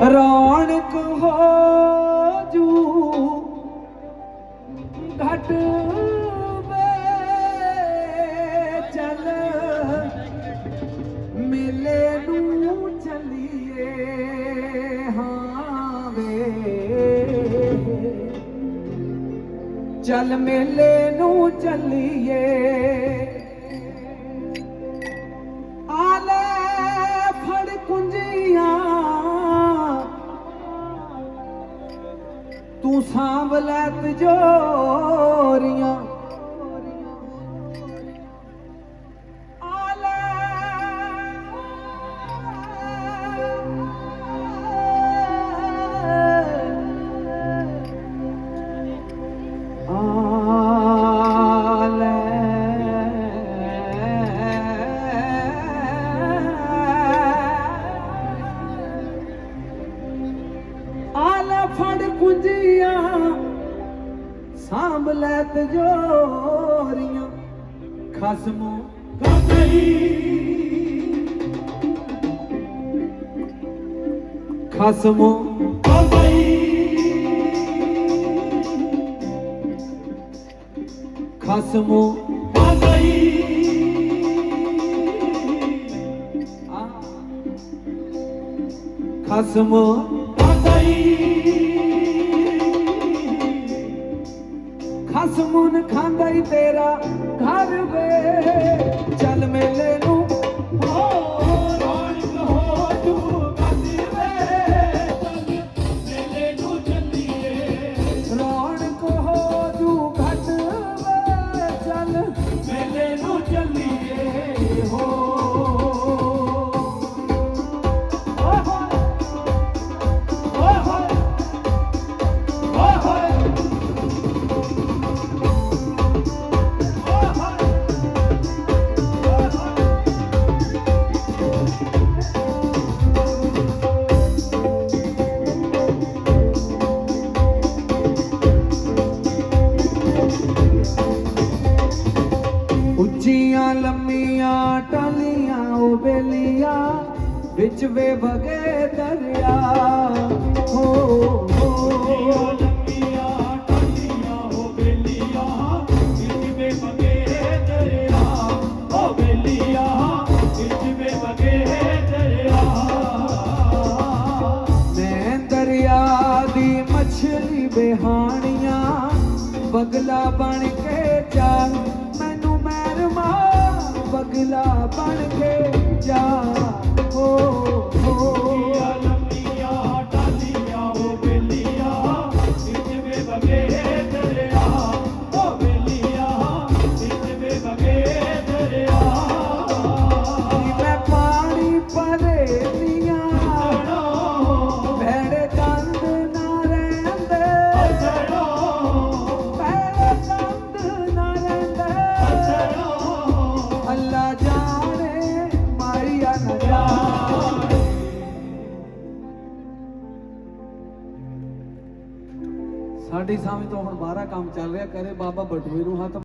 ਰੌਣਕ ਹੋ ਜੂ। ਘਟ ਵੇ ਚੱਲ। ਮੇਲੇ ਨੂੰ ਚਲੀਏ ਹਾਂ ਵੇ। ਚੱਲ ਮੇਲੇ ਨੂੰ ਚੱਲੀਏ। ਆਲੇ ਸਾਂਭ ਲੈ ਤਜੋਰੀਆਂ ਫੜ ਕੁੰਜੀਆਂ ਸਾਂਭ ਲੈ ਤਜੋਰੀਆਂ ਖਸਮੋਂ ਖਸਮੋਂ ਖਸਮੋਂ ਆ ਖਸਮੋਂ ਖਸਮੁਨ ਖਾਂਦਾ ਈ ਤੇਰਾ ਘਰ ਵੇ। ਚੱਲ ਮੇਲੇ ਨੂੰ ਲੰਮੀਆਂ ਟਾਲੀਆਂ ਉਹ ਬੇਲੀਆਂ ਵਿੱਚ ਵੇ ਵਗੇ ਦਰਿਆ। ਹੋ ਹੋ। ਮੈਂ ਦਰਿਆ। ਦੀ ਮਛਲੀ ਬਿਹਾਣੀਆਂ ਬਗਲਾ ਬਣ ਕੇ ਮਹਿਰਮਾ ਬਗਲਾ ਬਣ ਕੇ ਸਾਡੀ ਸਮਝ ਤੋਂ ਹੁਣ ਬਾਹਰਾ ਕੰਮ ਚੱਲ ਰਿਹਾ ਕਰੇ ਬਾਬਾ ਬਟੂਏ ਨੂੰ ਹੱਥ